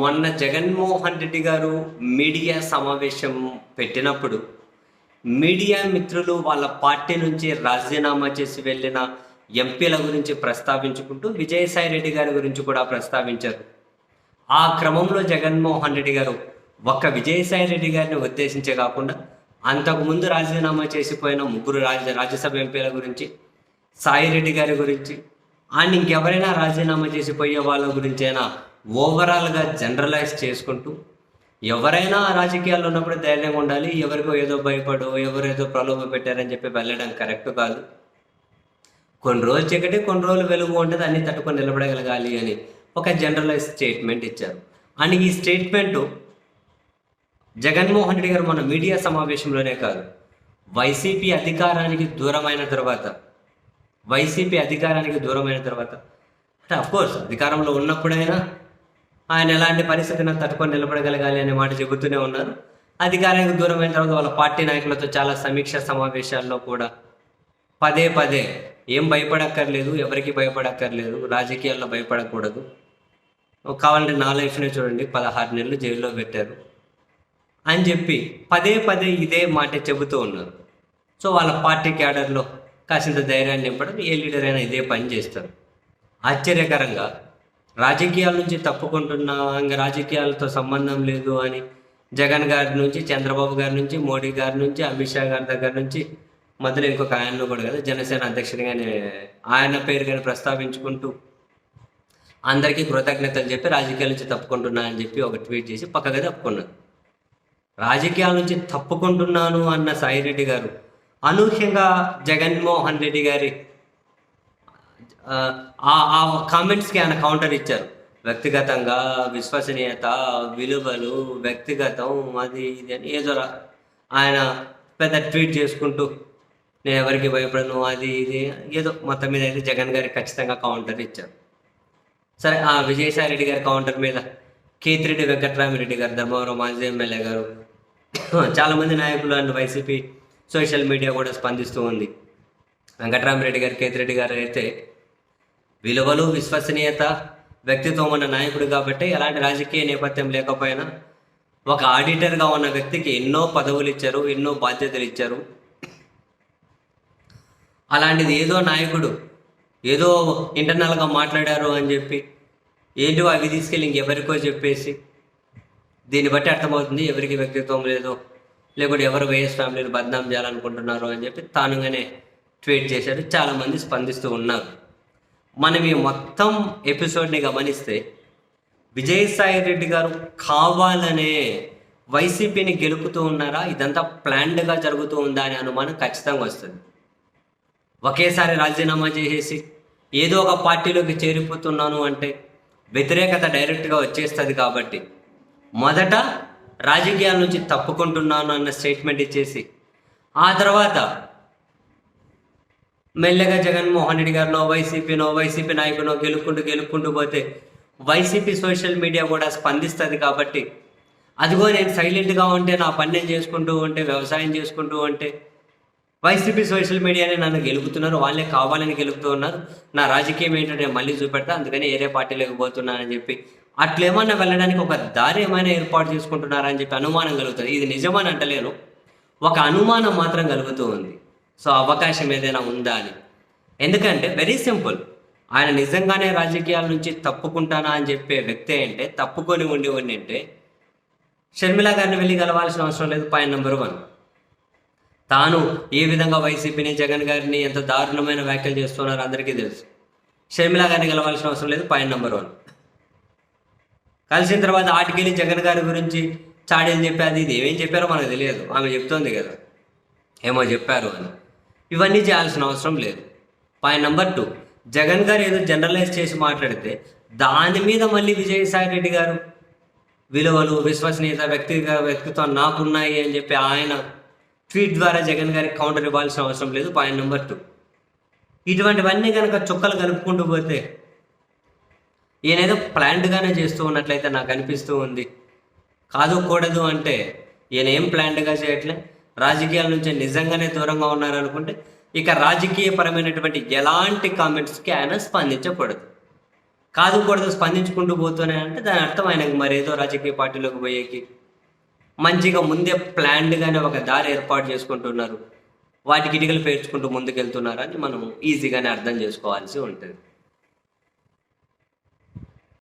మొన్న జగన్మోహన్ రెడ్డి గారు మీడియా సమావేశం పెట్టినప్పుడు మీడియా మిత్రులు వాళ్ళ పార్టీ నుంచి రాజీనామా చేసి వెళ్ళిన ఎంపీల గురించి ప్రస్తావించుకుంటూ విజయసాయి రెడ్డి గారి గురించి కూడా ప్రస్తావించారు. ఆ క్రమంలో జగన్మోహన్ రెడ్డి గారు ఒక్క విజయసాయి రెడ్డి గారిని ఉద్దేశించే కాకుండా అంతకుముందు రాజీనామా చేసిపోయిన ముగ్గురు రాజ్య రాజ్యసభ ఎంపీల గురించి సాయి రెడ్డి గారి గురించి అండ్ ఇంకెవరైనా రాజీనామా చేసిపోయే వాళ్ళ గురించైనా ఓవరాల్గా జనరలైజ్ చేసుకుంటూ ఎవరైనా రాజకీయాల్లో ఉన్నప్పుడు ధైర్యంగా ఉండాలి ఎవరికో ఏదో భయపడో ఎవరేదో ప్రలోభ పెట్టారని చెప్పి వెళ్ళడం కరెక్ట్ కాదు. కొన్ని రోజులు చీకటి కొన్ని రోజులు వెలుగు ఉంటుంది అన్ని తట్టుకొని నిలబడగలగాలి అని ఒక జనరలైజ్ స్టేట్మెంట్ ఇచ్చారు. అండ్ ఈ స్టేట్మెంట్ జగన్మోహన్ రెడ్డి గారు మన మీడియా సమావేశంలోనే కాదు వైసీపీ అధికారానికి దూరమైన తర్వాత వైసీపీ అధికారానికి దూరమైన తర్వాత. అంటే కోర్స్ అధికారంలో ఉన్నప్పుడైనా ఆయన ఎలాంటి పరిస్థితిని తట్టుకొని నిలబడగలగాలి అనే మాట చెబుతూనే ఉన్నారు. అధికారానికి దూరమైన తర్వాత వాళ్ళ పార్టీ నాయకులతో చాలా సమీక్ష సమావేశాల్లో కూడా పదే పదే ఏం భయపడక్కర్లేదు ఎవరికి భయపడక్కర్లేదు రాజకీయాల్లో భయపడకూడదు. కావాలంటే నా లైఫ్నే చూడండి పదహారు నెలలు జైల్లో పెట్టారు అని చెప్పి పదే పదే ఇదే మాట చెబుతూ ఉన్నారు. సో వాళ్ళ పార్టీ క్యాడర్లో కాసింత ధైర్యాన్ని నింపడం ఏ లీడర్ అయినా ఇదే పని చేస్తారు. ఆశ్చర్యకరంగా రాజకీయాల నుంచి తప్పుకుంటున్నా ఇంకా రాజకీయాలతో సంబంధం లేదు అని జగన్ గారి నుంచి చంద్రబాబు గారి నుంచి మోడీ గారి నుంచి అమిత్ షా గారి దగ్గర నుంచి మధ్యలో ఇంకొక ఆయనను కూడా కదా జనసేన అధ్యక్షుడిగానే ఆయన పేరు కానీ ప్రస్తావించుకుంటూ అందరికీ కృతజ్ఞతలు చెప్పి రాజకీయాల నుంచి తప్పుకుంటున్నా అని చెప్పి ఒక ట్వీట్ చేసి పక్కగా తప్పుకున్నాను రాజకీయాల నుంచి తప్పుకుంటున్నాను అన్న సాయిరెడ్డి గారు అనూహ్యంగా జగన్మోహన్ రెడ్డి గారి ఆ, ఆ కామెంట్స్కి ఆయన కౌంటర్ ఇచ్చారు. వ్యక్తిగతంగా విశ్వసనీయత విలువలు వ్యక్తిగతం అది ఇది అని ఏదో ఆయన పెద్ద ట్వీట్ చేసుకుంటూ నేను ఎవరికి భయపడను అది ఇది ఏదో మొత్తం మీద అయితే జగన్ గారికి ఖచ్చితంగా కౌంటర్ ఇచ్చారు. సరే ఆ విజయసాయి రెడ్డి గారి కౌంటర్ మీద కేతిరెడ్డి వెంకటరామిరెడ్డి గారు ధర్మవరం మాజీ ఎమ్మెల్యే గారు చాలామంది నాయకులు అండ్ వైసీపీ సోషల్ మీడియా కూడా స్పందిస్తూ ఉంది. వెంకటరామిరెడ్డి గారు కేతిరెడ్డి గారు అయితే విలువలు విశ్వసనీయత వ్యక్తిత్వం ఉన్న నాయకుడు కాబట్టి ఎలాంటి రాజకీయ నేపథ్యం లేకపోయినా ఒక ఆడిటర్గా ఉన్న వ్యక్తికి ఎన్నో పదవులు ఇచ్చారు ఎన్నో బాధ్యతలు ఇచ్చారు. అలాంటిది ఏదో నాయకుడు ఏదో ఇంటర్నల్గా మాట్లాడారు అని చెప్పి ఏంటో అవి తీసుకెళ్ళి ఇంకెవరికో చెప్పేసి దీన్ని బట్టి అర్థమవుతుంది ఎవరికి వ్యక్తిత్వం లేదో లేకుంటే ఎవరు వైఎస్ ఫ్యామిలీని బద్నాం చేయాలనుకుంటున్నారు అని చెప్పి తానుగానే ట్వీట్ చేశారు. చాలామంది స్పందిస్తూ ఉన్నారు. మనం ఈ మొత్తం ఎపిసోడ్ని గమనిస్తే విజయసాయి రెడ్డి గారు కావాలనే వైసీపీని గెలుపుతూ ఉన్నారా? ఇదంతా ప్లాన్డ్గా జరుగుతూ ఉందా అనే అనుమానం ఖచ్చితంగా వస్తుంది. ఒకేసారి రాజీనామా చేసేసి ఏదో ఒక పార్టీలోకి చేరిపోతున్నాను అంటే వ్యతిరేకత డైరెక్ట్గా వచ్చేస్తుంది కాబట్టి మొదట రాజకీయాల నుంచి తప్పుకుంటున్నాను అన్న స్టేట్మెంట్ ఇచ్చేసి ఆ తర్వాత మెల్లగా జగన్మోహన్ రెడ్డి గారినో వైసీపీనో వైసీపీ నాయకునో గెలుపుకుంటూ గెలుపుకుంటూ పోతే వైసీపీ సోషల్ మీడియా కూడా స్పందిస్తుంది కాబట్టి అదిగో నేను సైలెంట్గా ఉంటే నా పని నేను చేసుకుంటూ ఉంటే వ్యవసాయం చేసుకుంటూ ఉంటే వైసీపీ సోషల్ మీడియానే నన్ను గెలుపుతున్నారు వాళ్ళే కావాలని గెలుపుతూ ఉన్నారు. నా రాజకీయం ఏంటో నేను మళ్ళీ చూపెడతా అందుకని ఏరే పార్టీలోకి పోతున్నానని చెప్పి అట్లేమన్నా వెళ్ళడానికి ఒక దారి ఏమైనా ఏర్పాటు చేసుకుంటున్నారని చెప్పి అనుమానం కలుగుతుంది. ఇది నిజమని అంటలేను. ఒక అనుమానం మాత్రం కలుగుతూ ఉంది. సో అవకాశం ఏదైనా ఉందా అని. ఎందుకంటే వెరీ సింపుల్ ఆయన నిజంగానే రాజకీయాల నుంచి తప్పుకుంటానా అని చెప్పే వ్యక్తి అంటే తప్పుకొని ఉండి అంటే షర్మిల గారిని వెళ్ళి కలవాల్సిన అవసరం లేదు పాయింట్ నెంబర్ వన్ తాను ఏ విధంగా వైసీపీని జగన్ గారిని ఎంత దారుణమైన వ్యాఖ్యలు చేస్తున్నారో అందరికీ తెలుసు. షర్మిల గారిని కలవాల్సిన అవసరం లేదు పాయింట్ నెంబర్ వన్ కలిసిన తర్వాత ఆటికెళ్ళి జగన్ గారి గురించి చాడేం చెప్పి అది ఇది ఏమేం చెప్పారో మనకు తెలియదు. ఆమె చెప్తోంది కదా. ఏమో చెప్పారు అని. ఇవన్నీ చేయాల్సిన అవసరం లేదు. పాయింట్ నెంబర్ టూ జగన్ గారు ఏదో జనరలైజ్ చేసి మాట్లాడితే దాని మీద మళ్ళీ విజయసాయి రెడ్డి గారు విలువలు విశ్వసనీయత వ్యక్తిగత వ్యక్తిత్వం నాకున్నాయి అని చెప్పి ఆయన ట్వీట్ ద్వారా జగన్ గారికి కౌంటర్ ఇవ్వాల్సిన అవసరం లేదు. పాయింట్ నెంబర్ టూ ఇటువంటివన్నీ కనుక చుక్కలు కలుపుకుంటూ పోతే ఈయనేదో ప్లాంట్గానే చేస్తూ ఉన్నట్లయితే నాకు అనిపిస్తూ ఉంది. కాదు కూడదు అంటే ఈయన ఏం ప్లాంట్గా చేయట్లే? రాజకీయాల నుంచి నిజంగానే దూరంగా ఉన్నారనుకుంటే ఇక రాజకీయపరమైనటువంటి ఎలాంటి కామెంట్స్కి ఆయన స్పందించకూడదు. కాదు కూడదు స్పందించుకుంటూ పోతూనే అంటే దాని అర్థం ఆయనకు మరి ఏదో రాజకీయ పార్టీలోకి పోయేకి. మంచిగా ముందే ప్లాన్డ్గానే ఒక దారి ఏర్పాటు చేసుకుంటున్నారు. వాటికి ఇటుకలు పేర్చుకుంటూ ముందుకెళ్తున్నారని మనం ఈజీగానే అర్థం చేసుకోవాల్సి ఉంటుంది.